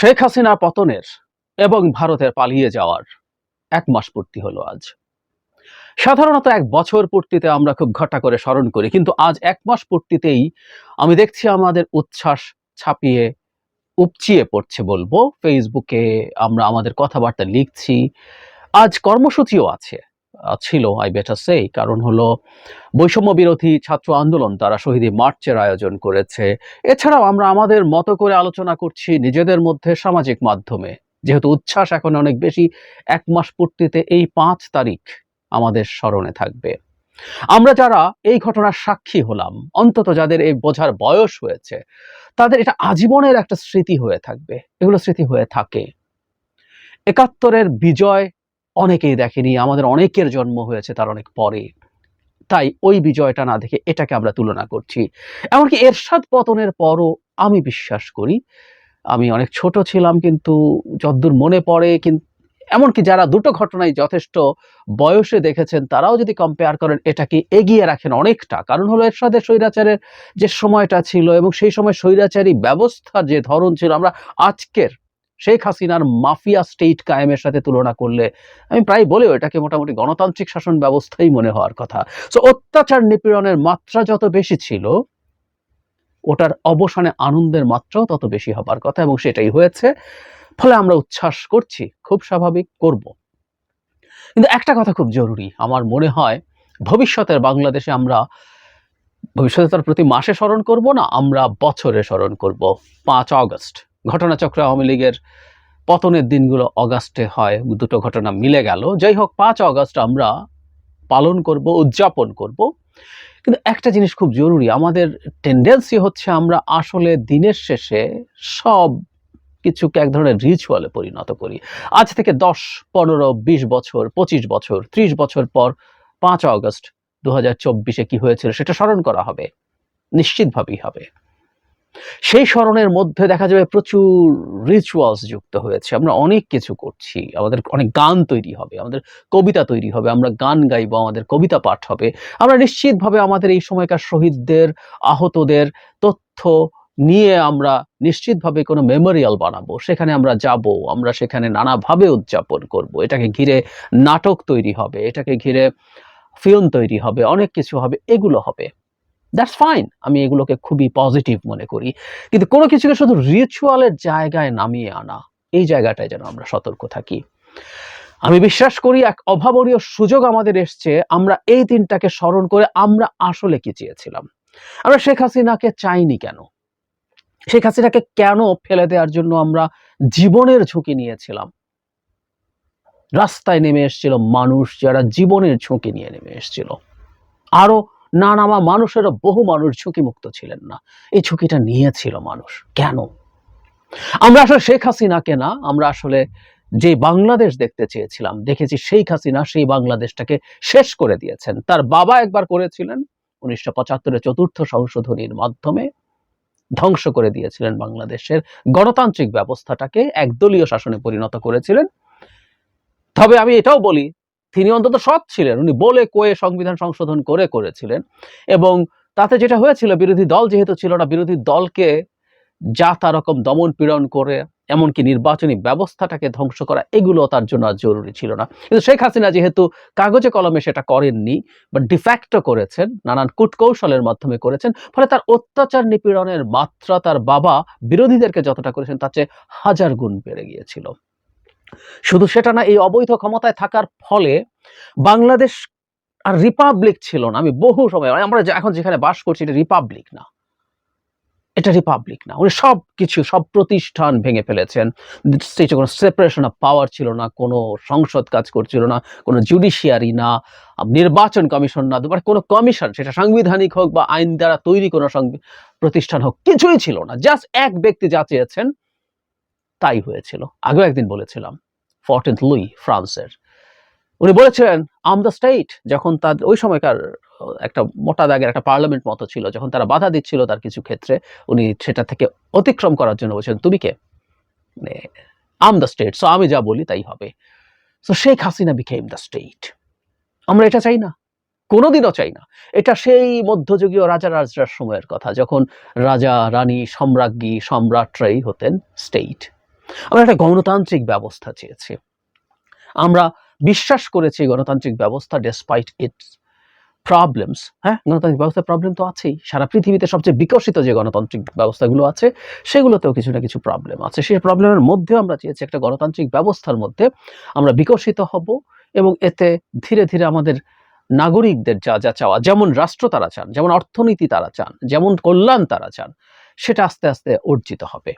শেখ হাসিনা পতনের এবং ভারতের পালিয়ে যাওয়ার এক মাস পূর্তি হলো আজ। সাধারণত এক বছর পূর্তিতে আমরা খুব ঘটা করে স্মরণ করি, কিন্তু আজ এক মাস পূর্তিতেই আমি দেখছি আমাদের উচ্ছ্বাস ছাপিয়ে উপচিয়ে পড়ছে বলব। ফেসবুকে আমরা আমাদের কথাবার্তা লিখছি। আজ কর্মসূচিও আছে। ছিল আই বেটার সেই কারণ হলো বৈষম্য বিরোধী ছাত্র আন্দোলন তারা শহীদী মার্চের আয়োজন করেছে। এছাড়াও আমরা আমাদের মতো করে আলোচনা করছি নিজেদের মধ্যে সামাজিক মাধ্যমে। যেহেতু উচ্ছ্বাস এখন অনেক বেশি, এক মাস পূর্তিতে এই পাঁচ তারিখ আমাদের স্মরণে থাকবে। আমরা যারা এই ঘটনার সাক্ষী হলাম, অন্তত যাদের এই বোঝার বয়স হয়েছে, তাদের এটা আজীবনের একটা স্মৃতি হয়ে থাকবে। এগুলো স্মৃতি হয়ে থাকে। একাত্তরের বিজয় অনেকেই দেখেনি, আমাদের অনেকের জন্ম হয়েছে তার অনেক পরে। তাই ওই বিজয়টা না দেখে এটাকে আমরা তুলনা করছি। এমনকি এরশাদ পতনের পরও আমি বিশ্বাস করি, আমি অনেক ছোট ছিলাম কিন্তু যদ্দূর মনে পড়ে কিন্তু এমনকি যারা দুটো ঘটনায় যথেষ্ট বয়সে দেখেছেন, তারাও যদি কম্পেয়ার করেন, এটাকে এগিয়ে রাখেন অনেকটা। কারণ হলো এরশাদের স্বৈরাচারের যে সময়টা ছিল এবং সেই সময় স্বৈরাচারী ব্যবস্থার যে ধরন ছিল, আমরা আজকের শেখ হাসিনার মাফিয়া স্টেট কায়েমের সাথে তুলনা করলে, আমি প্রায় বলেও এটাকে মোটামুটি গণতান্ত্রিক শাসন ব্যবস্থাই মনে হওয়ার কথা। সো অত্যাচার নিপীড়নের মাত্রা যত বেশি ছিল, ওটার অবসানে আনন্দের মাত্রাও তত বেশি হবার কথা এবং সেটাই হয়েছে। ফলে আমরা উচ্ছ্বাস করছি, খুব স্বাভাবিক করব। কিন্তু একটা কথা খুব জরুরি, আমার মনে হয় ভবিষ্যতের বাংলাদেশে আমরা ভবিষ্যতে তার প্রতি মাসে স্মরণ করব না, আমরা বছরে স্মরণ করব, পাঁচ আগস্ট। ঘটনাচক্রে আওয়ামী লীগের পতনের দিনগুলো অগাস্টে হয়, দুটো ঘটনা মিলে গেল। যাই হোক, পাঁচ অগাস্ট আমরা পালন করব, উদযাপন করব। কিন্তু একটা জিনিস খুব জরুরি, আমাদের টেন্ডেন্সি হচ্ছে আমরা আসলে দিনের শেষে সব কিছুকে এক ধরনের রিচুয়ালে পরিণত করি। আজ থেকে দশ, পনেরো, বিশ বছর, পঁচিশ বছর, ত্রিশ বছর পর পাঁচ অগস্ট দু হাজার চব্বিশে কি হয়েছিল সেটা স্মরণ করা হবে। নিশ্চিতভাবেই হবে। সেই স্মরণের মধ্যে দেখা যাবে প্রচুর রিচুয়ালস যুক্ত হয়েছে। আমরা অনেক কিছু করছি। আমাদের অনেক গান তৈরি হবে, আমাদের কবিতা তৈরি হবে, আমরা গান গাইবো, আমাদের কবিতা পাঠ হবে। আমরা নিশ্চিতভাবে আমাদের এই সময়কার শহীদদের, আহতদের তথ্য নিয়ে আমরা নিশ্চিতভাবে কোনো মেমোরিয়াল বানাবো। সেখানে আমরা যাব, আমরা সেখানে নানাভাবে উদযাপন করব। এটাকে ঘিরে নাটক তৈরি হবে, এটাকে ঘিরে ফিল্ম তৈরি হবে, অনেক কিছু হবে, এগুলো হবে। দ্যাটস ফাইন আমি এগুলোকে খুবই পজিটিভ মনে করি। কিন্তু কোনো কিছুকে শুধু রিচুয়ালের জায়গায় নামিয়ে আনা, এই জায়গাটায় যেন আমরা সতর্ক থাকি। আমি বিশ্বাস করি এক অভাবনীয় সুযোগ আমাদের এসছে, আমরা এই দিনটাকে স্মরণ করে আমরা আসলে কি চেয়েছিলাম। আমরা শেখ হাসিনাকে চাইনি কেন? শেখ হাসিনাকে কেন ফেলে দেওয়ার জন্য আমরা জীবনের ঝুঁকি নিয়েছিলাম? রাস্তায় নেমে এসেছিল মানুষ যারা জীবনের ঝুঁকি নিয়ে নেমে এসেছিল। আরও না নামা মানুষেরও বহু মানুষ ঝুঁকিমুক্ত ছিলেন না। এই ঝুঁকিটা নিয়েছিল মানুষ। কেন? আমরা আসলে শেখ হাসিনাকে না, আমরা আসলে যে বাংলাদেশ দেখতে চেয়েছিলাম, দেখেছি শেখ হাসিনা সেই বাংলাদেশটাকে শেষ করে দিয়েছেন। তার বাবা একবার করেছিলেন, উনিশশো পঁচাত্তরের চতুর্থ সংশোধনীর মাধ্যমে ধ্বংস করে দিয়েছিলেন বাংলাদেশের গণতান্ত্রিক ব্যবস্থাটাকে একদলীয় শাসনে পরিণত করেছিলেন। তবে আমি এটাও বলি তিনি অন্তত সৎ ছিলেন। উনি বলে, কয়ে সংবিধান সংশোধন করে করেছিলেন। এবং তাতে যেটা হয়েছিল, বিরোধী দল যেহেতু ছিল না, বিরোধী দলকে যা তা রকম দমন পীড়ন করে, এমনকি নির্বাচনী ব্যবস্থাটাকে ধ্বংস করা, এগুলো তার জন্য আর জরুরি ছিল না। কিন্তু শেখ হাসিনা যেহেতু কাগজে কলমে সেটা করেননি, বা ডিফ্যাক্টো করেছেন, নানান কূটকৌশলের মাধ্যমে করেছেন, ফলে তার অত্যাচার নিপীড়নের মাত্রা তার বাবা বিরোধীদেরকে যতটা করেছেন, তার চেয়ে হাজার গুণ বেড়ে গিয়েছিল। শুধু সেটা না, এই অবৈধ ক্ষমতায় থাকার ফলে বাংলাদেশ আর রিপাবলিক ছিল না। আমি বহু সময় মানে আমরা এখন যেখানে বাস করছি, এটা রিপাবলিক না। এটা রিপাবলিক না। উনি সব কিছু, সব প্রতিষ্ঠান ভেঙে ফেলেছেন। স্টেটে কোনো সেপারেশন অফ পাওয়ার ছিল না, কোনো সংসদ কাজ করছিল না, কোনো জুডিশিয়ারি না, নির্বাচন কমিশন না মানে কোনো কমিশন, সেটা সাংবিধানিক হোক বা আইন দ্বারা তৈরি কোনো প্রতিষ্ঠান হোক, কিছুই ছিল না। জাস্ট এক ব্যক্তি যা চেয়েছেন তাই হয়েছিল। আগেও একদিন বলেছিলাম, ফর্টেন্থ লুই ফ্রান্সের। উনি বলেছিলেন আম দ্য স্টেট যখন তার, ওই সময়কার একটা মোটা দাগের একটা পার্লামেন্ট মতো ছিল, যখন তারা বাধা দিচ্ছিল তার কিছু ক্ষেত্রে, উনি সেটা থেকে অতিক্রম করার জন্য বলছেন, তুমি কে? মানে আম দ্য স্টেট সো আমি যা বলি তাই হবে। So Sheikh Hasina became the state আমরা এটা চাই না, কোনোদিনও চাই না। এটা সেই মধ্যযুগীয় রাজা রাজরার সময়ের কথা, যখন রাজা, রানী, সম্রাজ্ঞী, সম্রাটরাই হতেন স্টেট আমরা একটা গণতান্ত্রিক ব্যবস্থা চেয়েছি। আমরা বিশ্বাস করেছি গণতান্ত্রিক ব্যবস্থা ডেসপাইট ইটস প্রবলেমস হ্যাঁ গণতান্ত্রিক ব্যবস্থার প্রবলেম তো আছেই। সারা পৃথিবীতে সবচেয়ে বিকশিত যে গণতান্ত্রিক ব্যবস্থাগুলো আছে, সেগুলোতেও কিছু না কিছু প্রবলেম আছে। সেই প্রবলেমের মধ্যেও আমরা চেয়েছি একটা গণতান্ত্রিক ব্যবস্থার মধ্যে আমরা বিকশিত হব এবং এতে ধীরে ধীরে আমাদের নাগরিকদের যা যা চাওয়া, যেমন রাষ্ট্র তারা চান, যেমন অর্থনীতি তারা চান, যেমন কল্যাণ তারা চান, সেটা আস্তে আস্তে অর্জিত হবে।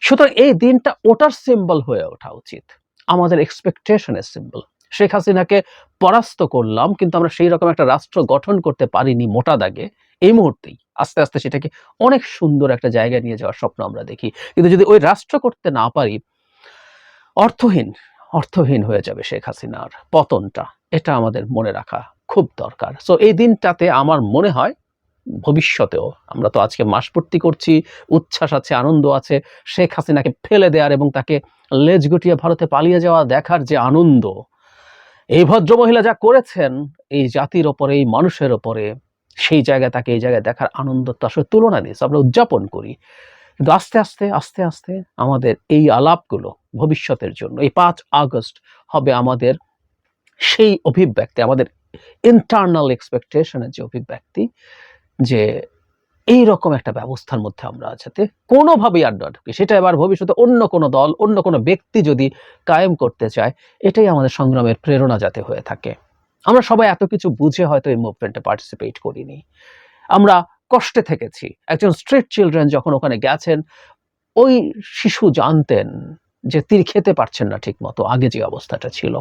সুতরাং এই দিনটা ওটার সিম্বল হয়ে ওঠা উচিত। আমাদের এক্সপেকটেশনের সিম্বল শেখ হাসিনাকে পরাস্ত করলাম, কিন্তু আমরা সেই রকম একটা রাষ্ট্র গঠন করতে পারিনি মোটা দাগে। এই মুহূর্তেই আস্তে আস্তে সেটাকে অনেক সুন্দর একটা জায়গায় নিয়ে যাওয়ার স্বপ্ন আমরা দেখি। কিন্তু যদি ওই রাষ্ট্র করতে না পারি, অর্থহীন অর্থহীন হয়ে যাবে শেখ হাসিনার পতনটা। এটা আমাদের মনে রাখা খুব দরকার। সো এই দিনটাতে আমার মনে হয় ভবিষ্যতেও। আমরা তো আজকে মাস মাসপূর্তি করছি, উচ্ছ্বাস আছে, আনন্দ আছে। শেখ হাসিনাকে ফেলে দেওয়ার এবং তাকে লেজ গুটিয়ে ভারতে পালিয়ে যাওয়া দেখার যে আনন্দ, এই ভদ্রমহিলা যা করেছেন, এই জাতির ওপরে, এই মানুষের ওপরে, সেই জায়গায় তাকে এই জায়গায় দেখার আনন্দ তো আসলে তুলনা নেই। আমরা উদযাপন করি। কিন্তু আস্তে আস্তে আস্তে আস্তে আমাদের এই আলাপগুলো ভবিষ্যতের জন্য, এই পাঁচ আগস্ট হবে আমাদের সেই অভিব্যক্তি, আমাদের ইন্টারনাল এক্সপেকটেশনের যে অভিব্যক্তি যে এই রকম একটা ব্যবস্থার মধ্যে আমরা যাতে কোনোভাবেই আড্ডা ঢুকি। সেটা এবার ভবিষ্যতে অন্য কোনো দল, অন্য কোনো ব্যক্তি যদি কায়েম করতে চায়, এটাই আমাদের সংগ্রামের প্রেরণা যাতে হয়ে থাকে। আমরা সবাই এত কিছু বুঝে হয়তো এই মুভমেন্টে পার্টিসিপেট করিনি। আমরা কষ্টে থেকেছি। একজন স্ট্রিট চিলড্রেন যখন ওখানে গেছেন, ওই শিশু জানতেন যে তীর খেতে পারছেন না ঠিক মতো আগে যে অবস্থাটা ছিল।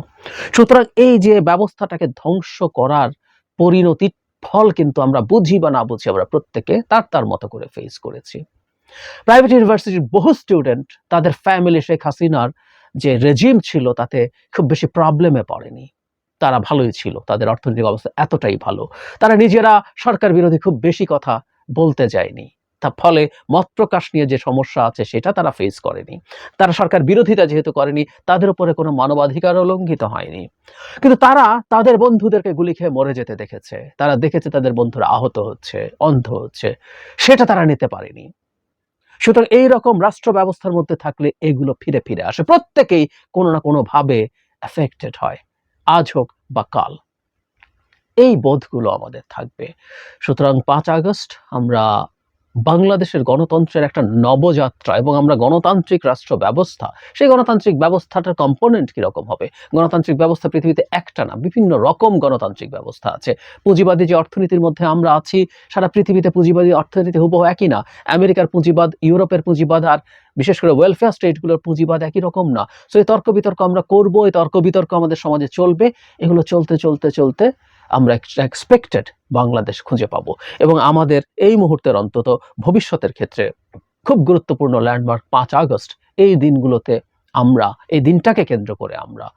সুতরাং এই যে ব্যবস্থাটাকে ধ্বংস করার পরিণতির ফল কিন্তু আমরা বুঝি বা না বুঝি, আমরা প্রত্যেকে তার তার মতো করে ফেস করেছি। প্রাইভেট ইউনিভার্সিটির বহু স্টুডেন্ট তাদের ফ্যামিলি শেখ হাসিনার যে রেজিম ছিল তাতে খুব বেশি প্রবলেমে পড়েনি। তারা ভালোই ছিল, তাদের অর্থনৈতিক অবস্থা এতটাই ভালো। তারা নিজেরা সরকার বিরোধী খুব বেশি কথা বলতে যায়নি। ফলে মত প্রকাশ নিয়ে যে সমস্যা আছে সেটা তারা ফেস করেনি। তারা সরকার বিরোধিতা যেহেতু করেনি, তাদের উপরে কোনো মানবাধিকার লঙ্ঘিত হয়নি। কিন্তু তারা তাদের বন্ধুদেরকে গুলি খেয়ে মরে যেতে দেখেছে। তারা দেখেছে তাদের বন্ধুরা আহত হচ্ছে, অন্ধ হচ্ছে, সেটা তারা নিতে পারেনি। সুতরাং এই রকম রাষ্ট্র ব্যবস্থার মধ্যে থাকলে এগুলো ফিরে ফিরে আসে। প্রত্যেকেই কোনো না কোনো ভাবে এফেক্টেড হয়। আজ হোক বা কাল। এই বোধগুলো আমাদের থাকবে। সুতরাং পাঁচ আগস্ট আমরা বাংলাদেশের গণতন্ত্রের একটা নবযাত্রা এবং আমরা গণতান্ত্রিক রাষ্ট্র ব্যবস্থা সেই গণতান্ত্রিক ব্যবস্থাটার কম্পোনেন্ট কীরকম হবে? গণতান্ত্রিক ব্যবস্থা পৃথিবীতে একটা না, বিভিন্ন রকম গণতান্ত্রিক ব্যবস্থা আছে। পুঁজিবাদী যে অর্থনীতির মধ্যে আমরা আছি, সারা পৃথিবীতে পুঁজিবাদী অর্থনীতি হুবহু একই না। আমেরিকার পুঁজিবাদ, ইউরোপের পুঁজিবাদ আর বিশেষ করে ওয়েলফেয়ার স্টেটগুলোর পুঁজিবাদ একই রকম না। সো এই তর্ক বিতর্ক আমরা করব, এই তর্ক বিতর্ক আমাদের সমাজে চলবে। এগুলো চলতে চলতে চলতে আমরা এক্সপেক্টেড বাংলাদেশ খুঁজে পাবো। এবং আমাদের এই মুহূর্তের অন্তত ভবিষ্যতের ক্ষেত্রে খুব গুরুত্বপূর্ণ ল্যান্ডমার্ক পাঁচ আগস্ট, এই দিনগুলোতে আমরা, এই দিনটাকে কেন্দ্র করে আমরা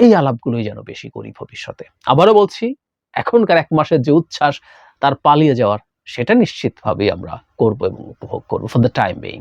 এই আলাপগুলোই যেন বেশি করি ভবিষ্যতে। আবারও বলছি, এখনকার এক মাসের যে উচ্ছ্বাস, তার পালিয়ে যাওয়ার, সেটা নিশ্চিতভাবেই আমরা করব এবং উপভোগ করব ফর দ্য টাইম বেইং